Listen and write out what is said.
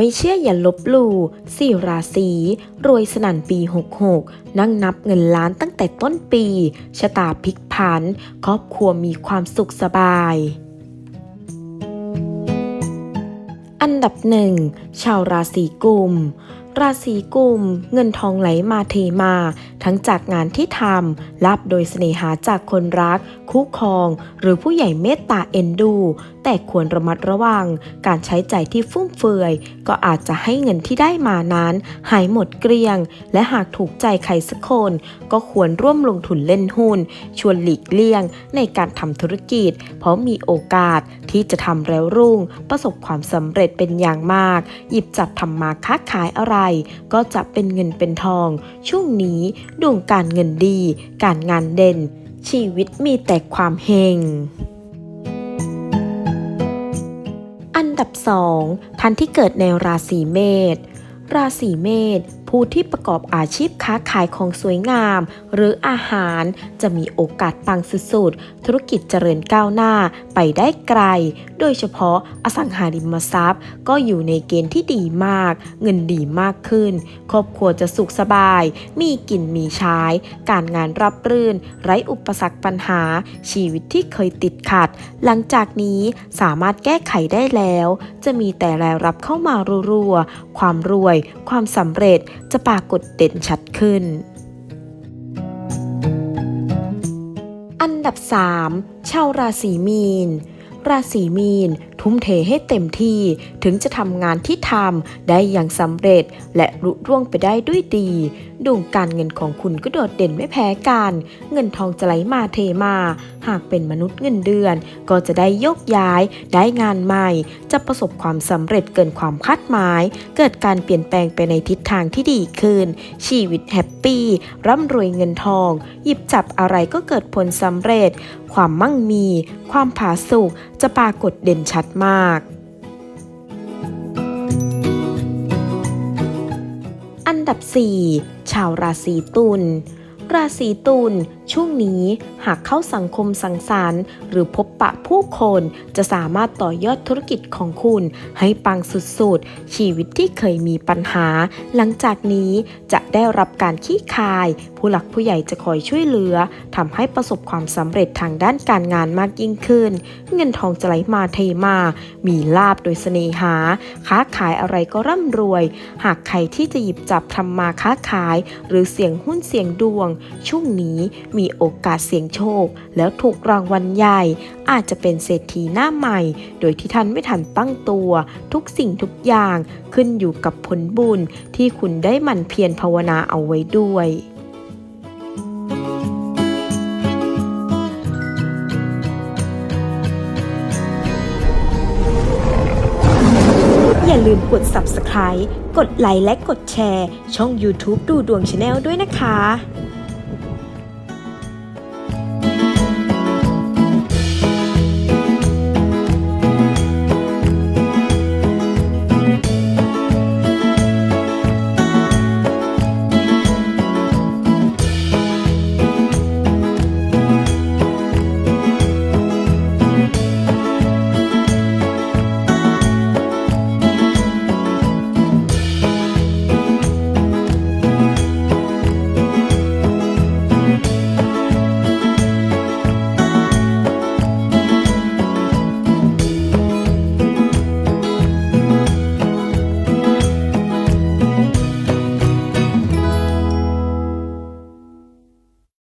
ไม่เชื่ออย่าลบหลู่สี่ราศีรวยสนั่นปี 66 นั่งนับเงินล้านตั้งแต่ต้นปี ชะตาพลิกผัน ครอบครัวมีความสุขสบาย อันดับหนึ่งชาวราศีกุม ราศีกุม เงินทองไหลมาเทมา ทั้งจากงานที่ทำรับโดยเสน่หาจากคนรัก คู่ครอง หรือผู้ใหญ่เมตตาเอ็นดู แต่ควรระมัดระวัง การใช้ใจที่ฟุ่มเฟือย ก็อาจจะให้เงินที่ได้มานั้น หายหมดเกลี้ยง และหากถูกใจใครสักคน ก็ควรร่วมลงทุนเล่นหุ้น ชวนหลีกเลี่ยง ในการทำธุรกิจ เพราะมีโอกาสที่จะทำแล้วรุ่ง ประสบความสำเร็จเป็นอย่างมาก หยิบจับทำมาค้าขายอะไรก็จะเป็นเงินเป็นทอง ช่วงนี้ดวงการเงินดี การงานเด่น ชีวิตมีแต่ความเฮงอันดับ 2 ท่านที่เกิดในราศีเมษราศีเมษ ผู้ที่ประกอบอาชีพค้าขายของสวยงาม หรืออาหารจะมีโอกาสปังสุดๆ ธุรกิจเจริญก้าวหน้าไปได้ไกล โดยเฉพาะอสังหาริมทรัพย์ ก็อยู่ในเกณฑ์ที่ดีมาก เงินดีมากขึ้น ครอบครัวจะสุขสบาย มีกินมีใช้ การงานรับรื่น ไร้อุปสรรคปัญหา ชีวิตที่เคยติดขัด หลังจากนี้สามารถแก้ไขได้แล้ว จะมีแต่รายรับเข้ามารัวๆความรวย ความสำเร็จจะปรากฏเด่นชัดขึ้น อันดับ 3 ชาวราศีมีน ราศีมีน ทุ่มเทให้เต็มที่ ถึงจะทำงานที่ทำได้อย่างสำเร็จ และรุ่ร่วงไปได้ด้วยดี ดวงการเงินของคุณก็โดดเด่นไม่แพ้กัน เงินทองจะไหลมาเทมา หากเป็นมนุษย์เงินเดือน ก็จะได้ยกย้าย ได้งานใหม่ จะประสบความสำเร็จเกินความคาดหมาย เกิดการเปลี่ยนแปลงไปในทิศทางที่ดีขึ้น ชีวิตแฮปปี้ ร่ำรวยเงินทอง หยิบจับอะไรก็เกิดผลสำเร็จ ความมั่งมี ความผาสุกจะปรากฏเด่นชัดมาก อันดับ 4 ชาวราศีตุลราศีตุล ช่วงนี้หากเข้าสังคมสังสรรค์ หรือพบปะผู้คนจะสามารถต่อยอดธุรกิจของคุณ ให้ปังสุดๆ ชีวิตที่เคยมีปัญหา หลังจากนี้จะได้รับการขี้คาย ผู้หลักผู้ใหญ่จะคอยช่วยเหลือทำให้ประสบความสำเร็จทางด้านการงานมากยิ่งขึ้น เงินทองจะไหลมาเทมา มีลาบโดยเสน่หา ค้าขายอะไรก็ร่ำรวย หากใครที่จะหยิบจับทำมาค้าขาย หรือเสี่ยงหุ้นเสี่ยงดวง ช่วงนี้มีโอกาสเสี่ยงโชค แล้วถูกรางวัลใหญ่ อาจจะเป็นเศรษฐีหน้าใหม่ โดยที่ท่านไม่ทันตั้งตัว ทุกสิ่งทุกอย่างขึ้นอยู่กับผลบุญที่คุณได้หมั่นเพียรภาวนาเอาไว้ด้วยอย่าลืมกด subscribe กดไลค์และกดแชร์ ช่อง YouTube ดูดวงชาแนลด้วยนะคะ